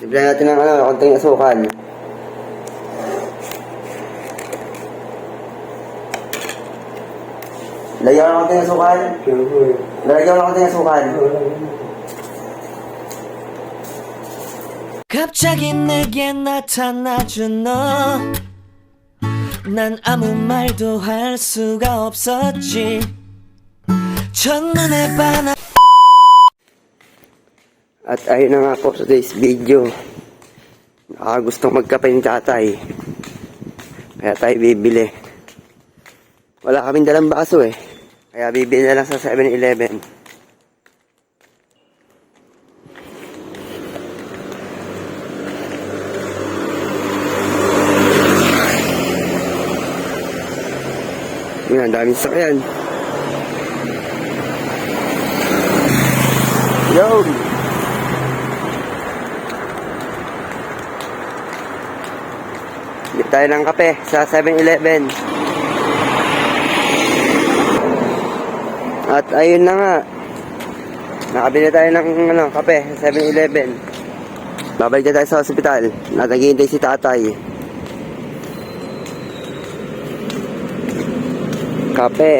Bibigyan natin ng ano, konting asukal. Lagyan ko ng konting asukal. Lagyan ko ng konting asukal. 갑자기 내게 나타나준 너. 난 아무 말도 할 수가 없었지. 첫눈에 반한 At ayun na nga po today's video. Ah, gustong magkape ni tatay. Kaya tayo bibili. Wala kaming dalang baso eh. Kaya bibili na lang sa 7-Eleven. Yun, ang daming sakyan. Yo! Bili tayo ng kape sa 7-Eleven. At ayun na nga. Nakabili tayo ng ano, kape sa 7-Eleven. Babalik na tayo sa ospital. Nataghihintay si tatay. Kape.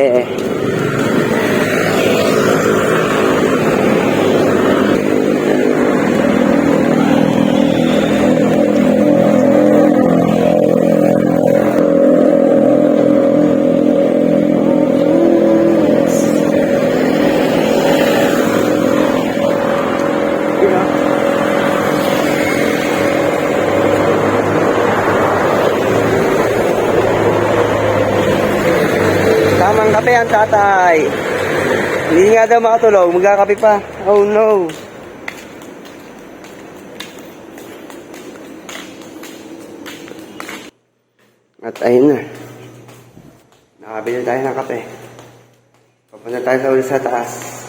Ang tatay. Hindi nga daw makatulog, magkakape pa. Oh no. At ayun na. Nakabili tayo ng kape. Papunta tayo sa ulit sa taas.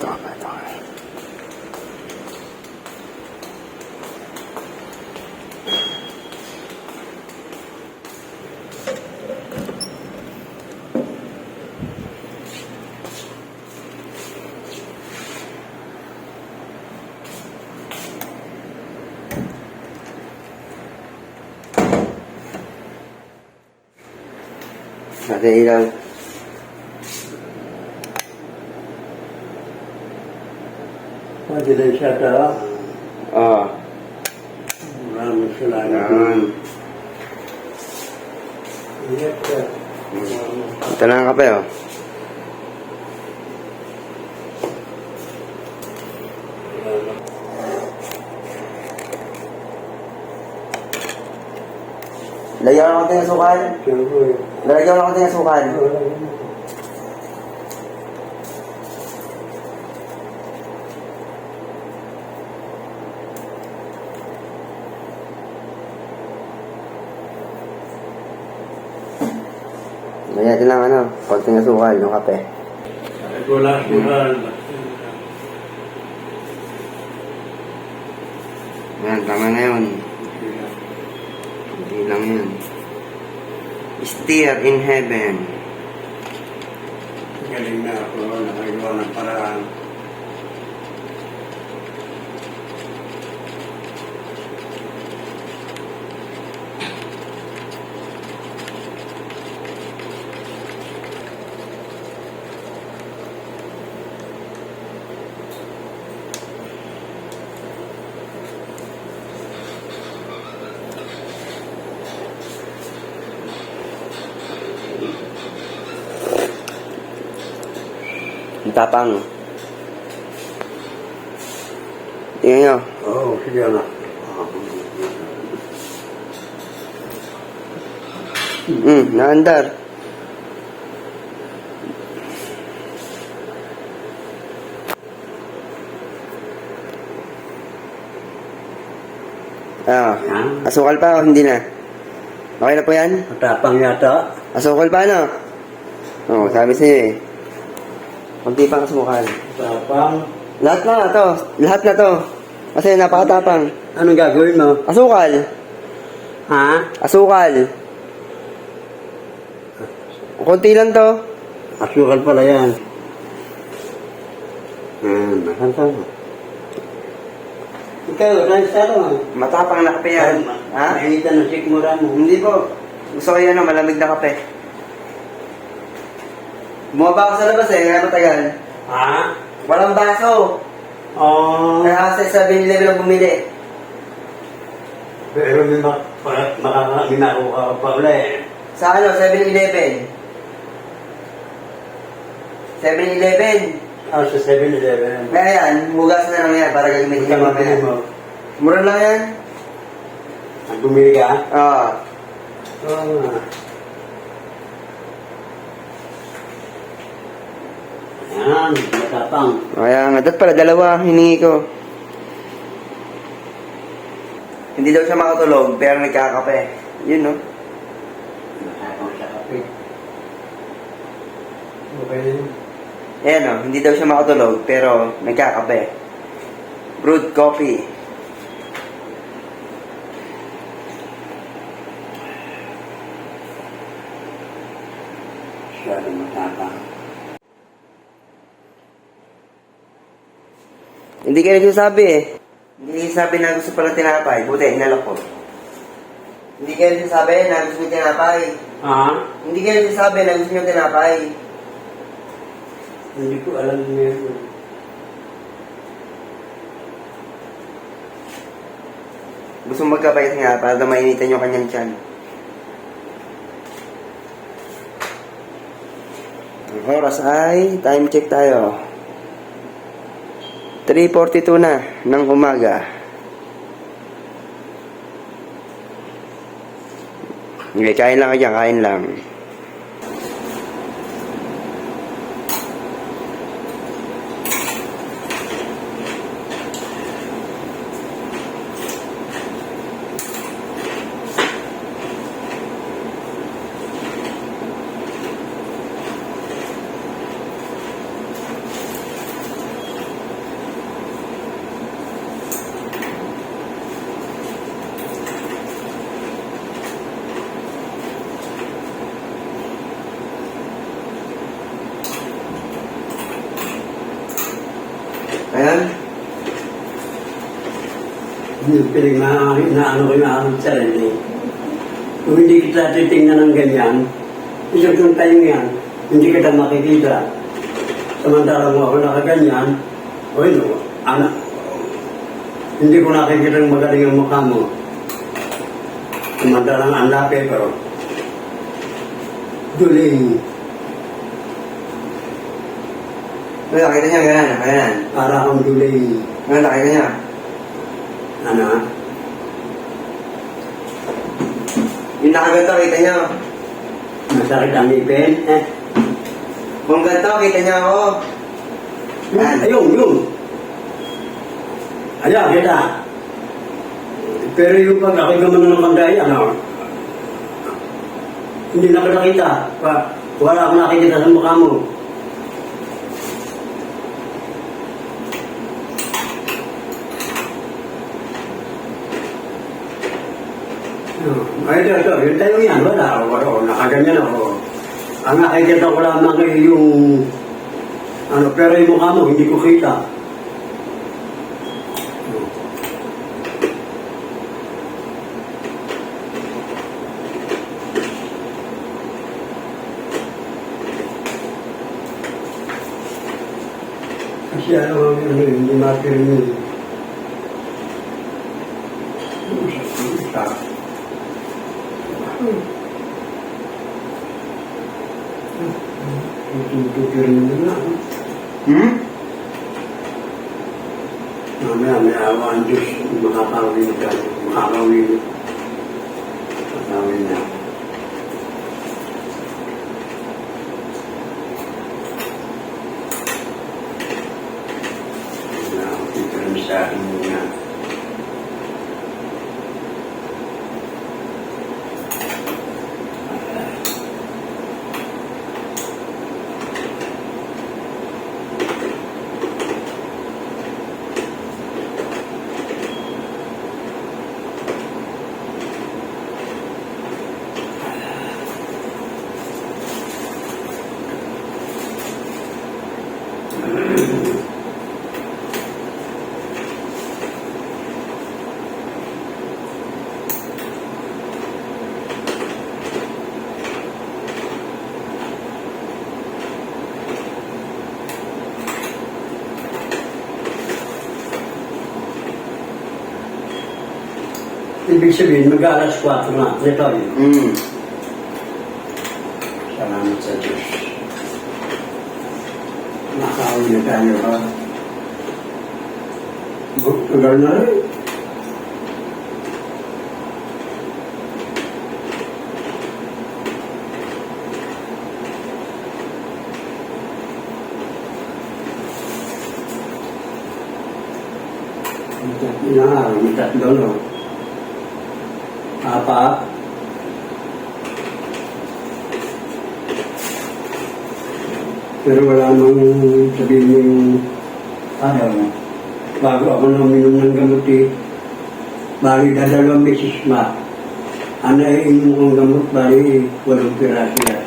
Tama, tama. Sandali lang. Maraming siya ka. Ah, Maraming salamat. yan. Ingat ka. Ito na ang kape, oh. Lagyan ko ng konting asukal. Lagyan ko ng konting asukal. Lagyan natin ng ano, konting asukal, yung kape. Wala suhan. Yan, tama na yun. Hindi lang yun. Steer in heaven. Galing na ako. Nakagawa ng paraan. Ang tapang. Tingnan nyo. Oo, sige anak. Hmm, naandar. Ah, asukal pa o hindi na? Okay na po yan? Matapang yata. Asukal pa no? Oo, sabi sa'yo eh. Kunti pang asukal. Matapang. Lahat na to. Lahat na to. Kasi napakatapang. Anong gagawin mo? Asukal. Ha? Asukal. Kunti lang to. Asukal pala yan. Yan, nakan ka. Ikaw, sa ano? Matapang na kape yan. Ha? Mainitan ang sikmura mo. Hindi po. Gusto ko yan, ano, malamig na kape. Bumaba ako sa labas eh, kaya matagal. Ha? Walang baso. Oo. Kaya sa 7-Eleven lang bumili. Pero may mak- mak- makaka- may nakuha ka pa ulit. Sa ano, 7-Eleven. 7-Eleven. Ah, sa 7-Eleven. Kaya yan, hugas na lang yan para gagamitin ka mamaya. Mura lang yan. Ang bumili ka? Oo. Oo nga. Yan, matapang. Kaya nga, dapat pala dalawa hiningi ko. Hindi daw siya makatulog, pero nagkakape. Yun, no? Matapang sa kape. Okay na. Ayan, no? Hindi daw siya makatulog, pero nagkakape. Brewed coffee. Masyado matapang. Hindi kayo nagsasabi eh. Hindi kayo sabi na gusto pala tinapay. Buti, inalok ko. Hindi kayo nagsasabi na gusto nyo tinapay. Ha? Hindi kayo nagsasabi na gusto nyo tinapay. Hindi ko alam na yun. Gusto magkapay kasi nga para mainitan yung kanyang tiyan. Ang oras ay, time check tayo. 3.42 na ng umaga. Okay, kain lang ka dyan, kain lang. Ayan. Yung piling na, na ano ko na ang sarili. Kung hindi kita titingnan ng ganyan, isang kong tayo yan, hindi kita makikita. Samantalang mo ako nakaganyan, o yun, anak, hindi ko nakikita ng magaling ang mukha mo. Samantalang ang lapi, pero duling, Ano, nakita niya, ganyan, ganyan. para akong duling, Ano, nakita niya. Ano, Yung nakaganto, kita niya. masakit ang ipin, eh, Kung ganito, kita niya ako. Yan. Ayun, yun. Ayan, kita. Pero yung pag ako'y gumano ng manday, ano, hindi na kita wala akong nakikita sa mukha mo. Ay, ito, ito, yung tayo yan, wala, wala, nakaganyan ako. Ang nakikita ko lamang ay yung, ano, pero yung mukha mo, hindi ko kita. Kasi ano, hindi mapirmi. Sa Tutupir na na. Hmm? Mamaya may awa ang Diyos, makakawin ka, makakawin. Makakawin na. Ibig sabihin, mag-alas 4 na. Ito yun. Hmm. Salamat sa Diyos. Nakakawin na tayo ha. Tagal na rin. May tatlo, no? Apat. Pero wala nang sabihin yung ano, bago ako nominom ng gamot eh, bali dadalawang beses ma. Ano eh, kong gamot, bali walong piraso yan.